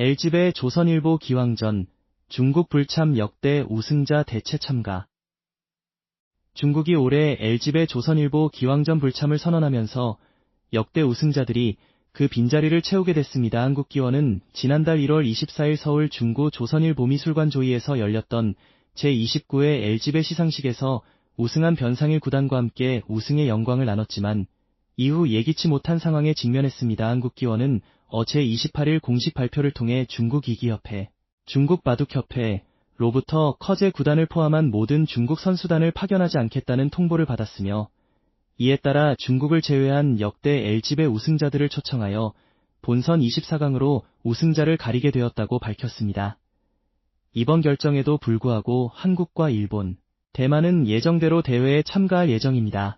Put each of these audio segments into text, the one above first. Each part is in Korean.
LG배 조선일보 기왕전, 중국 불참 역대 우승자 대체 참가. 중국이 올해 LG배 조선일보 기왕전 불참을 선언하면서 역대 우승자들이 그 빈자리를 채우게 됐습니다. 한국기원은 지난달 1월 24일 서울 중구 조선일보미술관 조이에서 열렸던 제29회 LG배 시상식에서 우승한 변상일 구단과 함께 우승의 영광을 나눴지만 이후 예기치 못한 상황에 직면했습니다. 한국기원은 어제 28일 공식 발표를 통해 중국 이기협회, 중국 바둑협회, 로부터 커제 구단을 포함한 모든 중국 선수단을 파견하지 않겠다는 통보를 받았으며 이에 따라 중국을 제외한 역대 LG배 우승자들을 초청하여 본선 24강으로 우승자를 가리게 되었다고 밝혔습니다. 이번 결정에도 불구하고 한국과 일본, 대만은 예정대로 대회에 참가할 예정입니다.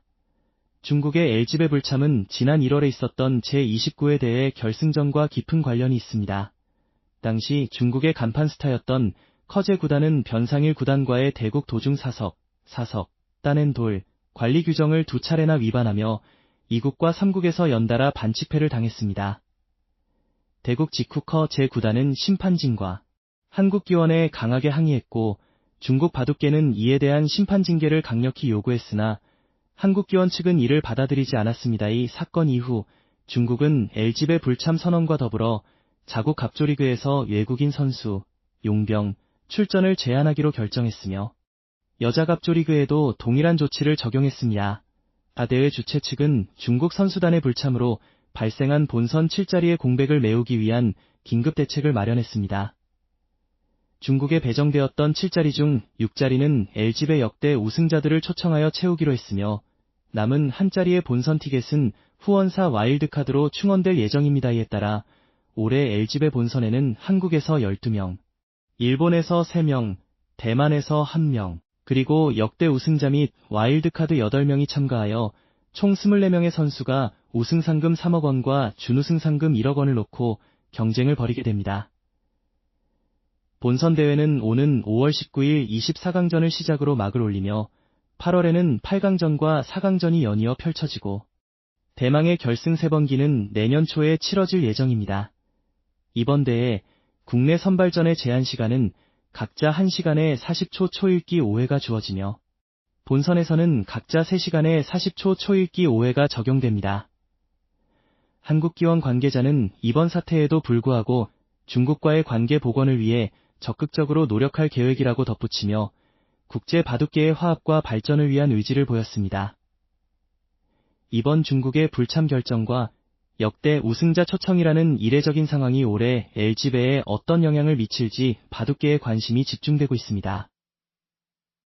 중국의 LG배 불참은 지난 1월에 있었던 제29회 대회 결승전과 깊은 관련이 있습니다. 당시 중국의 간판 스타였던 커제 구단은 변상일 구단과의 대국 도중 사석, 사석, 따낸 돌, 관리 규정을 두 차례나 위반하며 2국과 3국에서 연달아 반칙패를 당했습니다. 대국 직후 커 제9단은 심판진과 한국기원에 강하게 항의했고 중국 바둑계는 이에 대한 심판 징계를 강력히 요구했으나 한국기원 측은 이를 받아들이지 않았습니다. 이 사건 이후 중국은 LG배 불참 선언과 더불어 자국 갑조리그에서 외국인 선수, 용병, 출전을 제한하기로 결정했으며 여자 갑조리그에도 동일한 조치를 적용했습니다. 아대회 주최 측은 중국 선수단의 불참으로 발생한 본선 7자리의 공백을 메우기 위한 긴급 대책을 마련했습니다. 중국에 배정되었던 7자리 중 6자리는 LG배 역대 우승자들을 초청하여 채우기로 했으며 남은 한 자리의 본선 티켓은 후원사 와일드카드로 충원될 예정입니다. 이에 따라 올해 LG배 본선에는 한국에서 12명, 일본에서 3명, 대만에서 1명, 그리고 역대 우승자 및 와일드카드 8명이 참가하여 총 24명의 선수가 우승 상금 3억 원과 준우승 상금 1억 원을 놓고 경쟁을 벌이게 됩니다. 본선 대회는 오는 5월 19일 24강전을 시작으로 막을 올리며 8월에는 8강전과 4강전이 연이어 펼쳐지고 대망의 결승 3번기는 내년 초에 치러질 예정입니다. 이번 대회 국내 선발전의 제한 시간은 각자 1시간에 40초 초읽기 5회가 주어지며 본선에서는 각자 3시간에 40초 초읽기 5회가 적용됩니다. 한국기원 관계자는 이번 사태에도 불구하고 중국과의 관계 복원을 위해 적극적으로 노력할 계획이라고 덧붙이며 국제 바둑계의 화합과 발전을 위한 의지를 보였습니다. 이번 중국의 불참 결정과 역대 우승자 초청이라는 이례적인 상황이 올해 LG배에 어떤 영향을 미칠지 바둑계에 관심이 집중되고 있습니다.